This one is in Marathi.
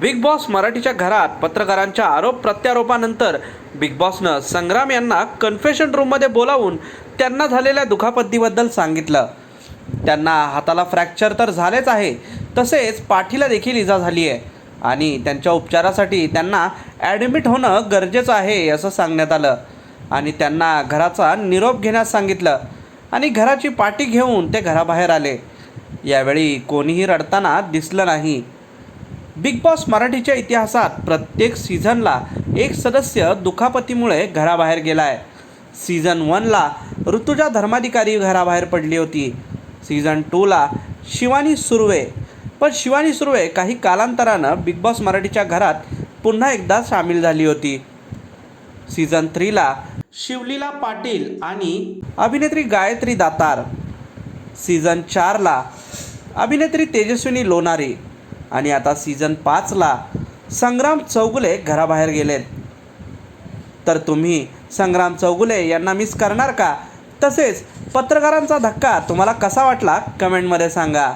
बिग बॉस मराठीच्या घरात पत्रकारांच्या आरोप प्रत्यारोपानंतर बिग बॉसनं संग्राम यांना कन्फेशन रूममध्ये बोलावून त्यांना झालेल्या दुखापतीबद्दल सांगितलं. त्यांना हाताला फ्रॅक्चर तर झालेच आहे तसेच पाठीला देखील इजा झाली आहे आणि त्यांच्या उपचारासाठी त्यांना ॲडमिट होणं गरजेचं आहे असं सांगण्यात आलं. आणि त्यांना घराचा निरोप घेण्यास सांगितलं आणि घराची पाठी घेऊन ते घराबाहेर आले. यावेळी कोणीही रडताना दिसलं नाही. बिग बॉस मराठीच्या इतिहासात प्रत्येक सीझनला एक सदस्य दुखापतीमुळे घराबाहेर गेला आहे सीझन वनला ऋतुजा धर्माधिकारी घराबाहेर पडली होती. सीझन टूला शिवानी सुर्वे. पण शिवानी सुर्वे काही कालांतरानं बिग बॉस मराठीच्या घरात पुन्हा एकदा सामील झाली होती. सीझन थ्रीला शिवलीला पाटील आणि अभिनेत्री गायत्री दातार. सीझन चारला अभिनेत्री तेजस्विनी लोणारी. आणि आता सीझन पाचला संग्राम चौगुले घराबाहेर गेलेत तर तुम्ही संग्राम चौगुले यांना मिस करणार का? तसेच पत्रकारांचा धक्का तुम्हाला कसा वाटला? कमेंटमध्ये सांगा.